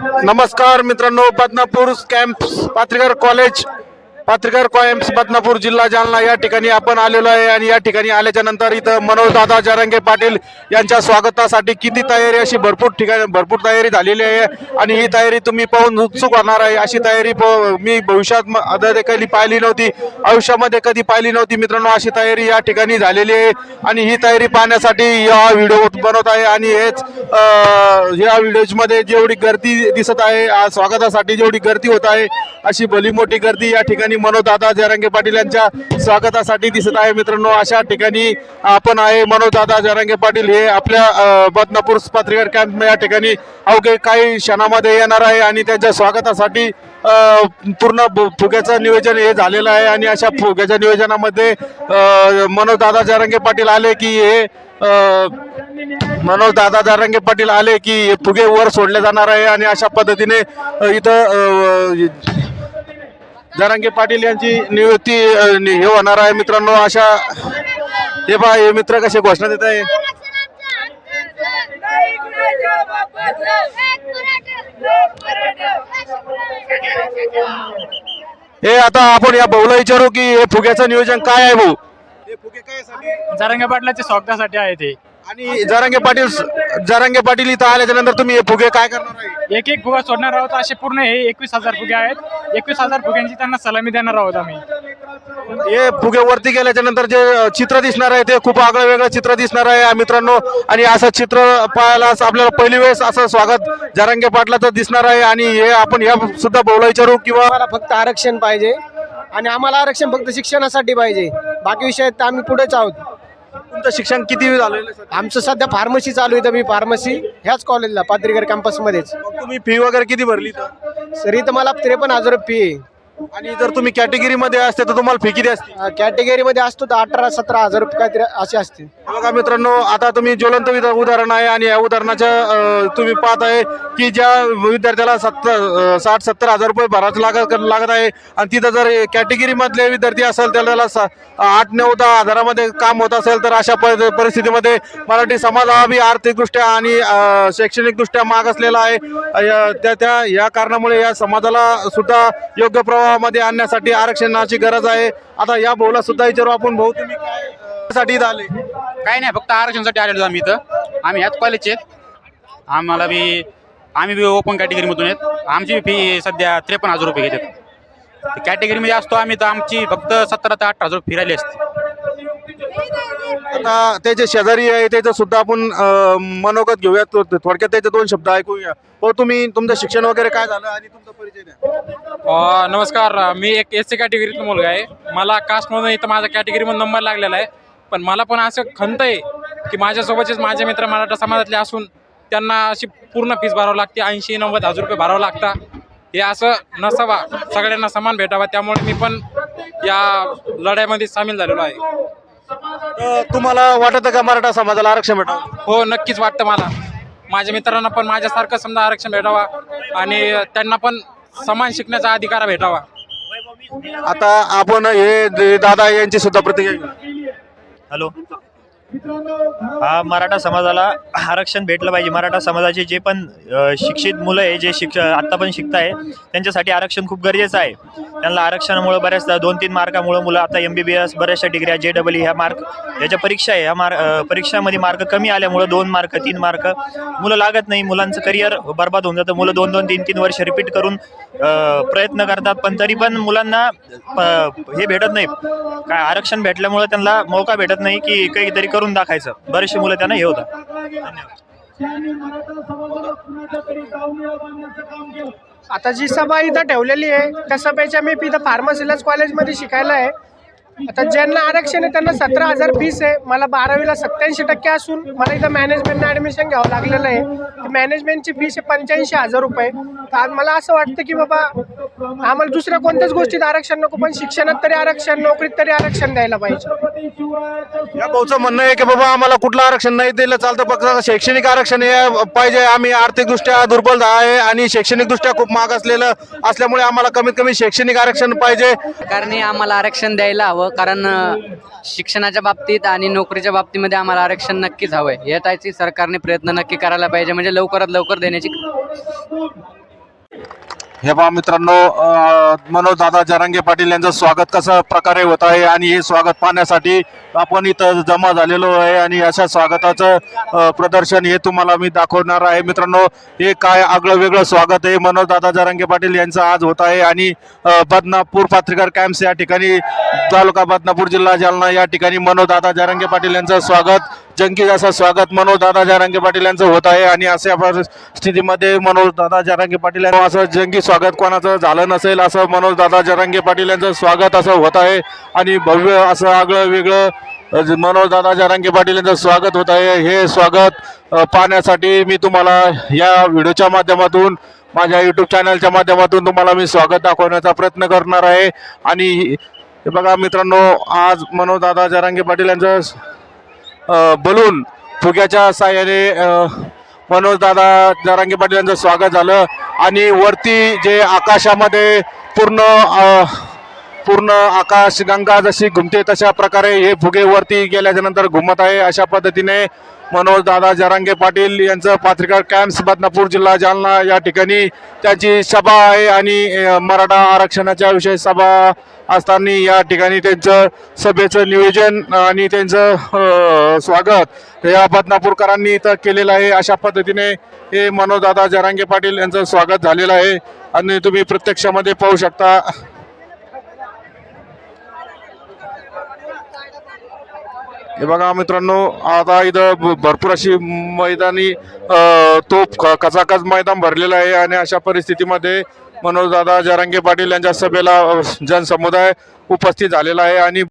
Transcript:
नमस्कार मित्रांनो Badnapur camp Patrikar college Patrikar कॉयम्स बदनापूर जिल्हा जालना या ठिकाणी आपण आलेलो आहे आणि या ठिकाणी आल्याच्यानंतर इथं मनोजदादा जरांगे पाटील यांच्या स्वागतासाठी किती तयारी अशी भरपूर ठिकाणी भरपूर तयारी झालेली आहे आणि ही तयारी तुम्ही पाहून उत्सुक होणार आहे. अशी तयारी प- मी भविष्यात म- कधी पाहिली नव्हती आयुष्यामध्ये कधी पाहिली नव्हती. मित्रांनो अशी तयारी या ठिकाणी झालेली आहे आणि ही तयारी पाहण्यासाठी हा व्हिडिओ बनवत आहे आणि हेच या व्हिडिओमध्ये जेवढी गर्दी दिसत आहे स्वागतासाठी जेवढी गर्दी होत आहे अशी भली मोठी गर्दी या ठिकाणी मनोजदादा जरांगे पाटील यांच्या स्वागतासाठी दिसत आहे. मित्रांनो अशा ठिकाणी आपण आहे मनोजदादा जरांगे पाटील हे आपल्या बदनापूर पत्रकार कॅम्प या ठिकाणी अवघे काही क्षणामध्ये येणार आहे आणि त्यांच्या स्वागतासाठी पूर्ण फुग्याचं नियोजन हे झालेलं आहे आणि अशा फुग्याच्या नियोजनामध्ये मनोजदादा जरांगे पाटील आले की हे मनोज दादा जारंगे पाटील आले की फुगे वर सोडले जाणार आहे आणि अशा पद्धतीने इथं जरांगे पाटील यांची नियुक्ती हे होणार आहे. मित्रांनो अशा हे पहा हे मित्र कसे घोषणा देत आहे. हे आता आपण या भाऊला विचारू की हे फुग्याचं नियोजन काय आहे भाऊ? हे फुगे काय जारंगे पाटलाच्या स्वागतासाठी आहे ते. आणि जरांगे पाटील जरांगे पाटील इथं आल्याच्यानंतर तुम्ही हे फुगे काय करणार आहे? एक एक फुगा सोडणार आहोत असे पूर्ण हे एकवीस हजार फुगे आहेत. एकवीस हजार फुग्यांची त्यांना सलामी देणार आहोत आम्ही. हे फुगे वरती गेल्याच्यानंतर जे अ, चित्र दिसणार आहे ते खूप आगळं वेगळं चित्र दिसणार आहे. मित्रांनो आणि असं चित्र पाहायला असं आपल्याला पहिली वेळेस असं स्वागत जरांगे पाटलाचं दिसणार आहे. आणि हे आपण या सुद्धा बोला विचारू किंवा आम्हाला फक्त आरक्षण पाहिजे. आणि आम्हाला आरक्षण फक्त शिक्षणासाठी पाहिजे. बाकी विषयात तर आम्ही पुढेच आहोत. तुमचं शिक्षण किती झालेलं आहे सध्या? आमचं सध्या फार्मसी चालू आहे तर मी फार्मसी ह्याच कॉलेजला पात्रीकर कॅम्पसमध्येच मग तुम्ही फी वगैरे किती भरली? सर इथं मला त्रेपन्न हजार फी आहे आणि जर तुम्ही कॅटेगरी मध्ये असते तर तुम्हाला फी किती असते? अं, कॅटेगरीमध्ये असतो तर अठरा सतरा हजार रुपये काहीतरी असे असते. बघा मित्रांनो आता तुम्ही ज्वलंत उदाहरण आहे आणि या उदाहरणाच्या अ, तुम्ही पाहत आहे की ज्या विद्यार्थ्याला सत्तर साठ सत्तर हजार रुपये भराच लागत लागत आहे आणि तिथं जर कॅटेगरी मधले विद्यार्थी असेल त्याला सा- आठ नऊ दहा हजारामध्ये काम होत असेल तर अशा परि- परिस्थितीमध्ये मराठी समाज हा बी आर्थिकदृष्ट्या आणि अ, शैक्षणिकदृष्ट्या माग असलेला आहे. अ, या- त्या त्या या कारणामुळे या समाजाला सुद्धा योग्य प्रवाहामध्ये आणण्यासाठी आरक्षणाची गरज आहे. आता या भाऊला सुद्धा विचारू आपण. भाऊ तुम्ही काय साठी इथं आले? काही नाही फक्त आरक्षणासाठी आलेलो आम्ही इथं. आम्ही ह्याच कॉलेजचे आहेत. आम्हाला बी आम्ही बी ओपन कॅटेगरीमधून आहेत. आमची फी सध्या त्रेपन्न हजार रुपये घेतात. कॅटेगरीमध्ये असतो आम्ही तर आमची फक्त सतरा ते अठरा हजार रुपये फिरायली असते. आता त्याचे शेजारी आहे त्याचं सुद्धा आपण मनोगत घेऊयात. थोडक्यात त्याचे दोन शब्द ऐकूया. हो तुम्ही तुमचं शिक्षण वगैरे काय झालं आणि तुमचा परिचय द्या. नमस्कार. मी एक एस सी कॅटेगरीतला मुलगा आहे. मला कास्टमधून इथं माझा कॅटेगरीमध्ये नंबर लागलेला आहे. पण मला पण असं खंत आहे की माझ्यासोबतचेच माझे मित्र मराठा समाजातले असून त्यांना अशी पूर्ण फीस भरावं लागते. ऐंशी नव्वद हजार रुपये भरावं लागतात हे असं नसावा. सगळ्यांना समान भेटावा. त्यामुळे मी पण या लढाईमध्ये सामील झालेलो आहे. तर तुम्हाला वाटतं का मराठा समाजाला आरक्षण भेटावं? हो नक्कीच वाटतं मला. माझ्या मित्रांना पण माझ्यासारखं समजा आरक्षण भेटावा आणि त्यांना पण समान शिकण्याचा अधिकार भेटावा. आता आपण हे दादा यांची सुद्धा प्रतिक्रिया घेऊ. हॅलो. हा मराठा समाजाला आरक्षण भेटलं पाहिजे. मराठा समाजाचे जे पण शिक्षित मुलं आहे जे शिक्ष आत्ता पण शिकत आहे त्यांच्यासाठी आरक्षण खूप गरजेचं आहे. त्यांना आरक्षणामुळं बऱ्याचदा दोन तीन मार्कामुळं मुलं आता एम बी बी एस बऱ्याचशा डिग्र्या जे डबल ह्या मार्क याच्या परीक्षा आहे. ह्या मार्क परीक्षामध्ये मार्क कमी आल्यामुळं दोन मार्क तीन मार्क मुलं लागत नाही. मुलांचं करिअर बर्बाद होऊन जातं. मुलं दोन दोन तीन तीन वर्ष रिपीट करून प्रयत्न करतात पण तरी पण मुलांना प- हे भेटत नाही. काय आरक्षण भेटल्यामुळं त्यांना मौका भेटत नाही की काहीतरी करून दाखायचं. बरेचसे मुलं त्यांना हे होतात. आता जी सभा इथं ठेवलेली आहे त्या सभेच्या मी इथं फार्मसीलाच कॉलेजमध्ये शिकायला आहे. आता ज्यांना आरक्षण आहे त्यांना सतरा हजार फीस आहे. मला बारावीला सत्याऐंशी टक्के असून मला इथं मॅनेजमेंटनं ॲडमिशन घ्यावं लागलेलं आहे. मॅनेजमेंटची फीस आहे पंच्याऐंशी हजार रुपये. तर आज मला असं वाटतं की बाबा आम्हाला दुसऱ्या कोणत्याच गोष्टीत आरक्षण नको पण शिक्षणात तरी आरक्षण नोकरीत तरी आरक्षण द्यायला पाहिजे. या भाऊचं म्हणणं आहे की बाबा आम्हाला कुठलं आरक्षण नाही दिलं चालतं फक्त शैक्षणिक आरक्षण हे पाहिजे. आम्ही आर्थिकदृष्ट्या दुर्बल आहे आणि शैक्षणिकदृष्ट्या खूप माग असलेलं असल्यामुळे आम्हाला कमीत कमी शैक्षणिक आरक्षण पाहिजे. सरकारने आम्हाला आरक्षण द्यायला हवं. कारण शिक्षणाच्या बाबतीत आणि नोकरीच्या बाबतीमध्ये आम्हाला आरक्षण नक्कीच हवं आहे यासाठी सरकारने प्रयत्न नक्की करायला पाहिजे. म्हणजे लवकरात लवकर देण्याची हे पहा मित्रांनो मनोज दादा जरांगे पाटील यांचं स्वागत कसं प्रकारे होत आहे आणि हे स्वागत पाहण्यासाठी आपण इथं जमा झालेलो आहे आणि अशा स्वागताचं प्रदर्शन हे तुम्हाला मी दाखवणार आहे. मित्रांनो हे काय आगळं वेगळं स्वागत आहे. मनोज दादा जरांगे पाटील यांचं आज होत आहे आणि बदनापूर पात्रीकर कॅम्प्स या ठिकाणी तालुका बदनापूर जिल्हा जालना या ठिकाणी मनोज दादा जरांगे पाटील यांचं स्वागत. जंगी जसं स्वागत मनोज दादा जारांगे पाटील यांचं होत आहे आणि अशा स्थितीमध्ये मनोज दादा जारांगे पाटील यांना असं जंगी स्वागत कोणाचं झालं नसेल असं मनोज दादा जारांगे पाटील यांचं स्वागत असं होत आहे. आणि भव्य असं आगळं वेगळं मनोज दादा जारांगे पाटील यांचं स्वागत होत आहे. हे स्वागत पाहण्यासाठी मी तुम्हाला या व्हिडिओच्या माध्यमातून माझ्या यूट्यूब चॅनलच्या माध्यमातून तुम्हाला मी स्वागत दाखवण्याचा प्रयत्न करणार आहे. आणि हे बघा मित्रांनो आज मनोज दादा जरांगे पाटील यांचं बलून फुग्याच्या साह्याने मनोजदादा जरांगे पाटील यांचं स्वागत झालं. आणि वरती जे आकाशामध्ये पूर्ण पूर्ण आकाश गंगा जशी घुमते तशा प्रकारे हे फुगे वरती गेल्याच्यानंतर घुमत आहे. अशा पद्धतीने मनोज दादा जरांगे पाटील यांचं पात्रिकार कॅम्प्स बदनापूर जिल्हा जालना या ठिकाणी त्याची सभा आहे. आणि मराठा आरक्षणाच्या विषयी सभा असताना या ठिकाणी त्यांचं सभेचं नियोजन आणि त्यांचं स्वागत या बदनापूरकरांनी इथं केलेलं आहे. अशा पद्धतीने हे मनोजदादा जरांगे पाटील यांचं स्वागत झालेलं आहे. आणि तुम्ही प्रत्यक्षामध्ये पाहू शकता. हे बघा मित्रांनो आता इथं भ- भरपूर अशी मैदानी तो तोप कचाकच मैदान भरलेलं आहे. आणि अशा परिस्थितीमध्ये मनोजदादा जरांगे पाटील यांच्या सभेला जनसमुदाय उपस्थित झालेला आहे आणि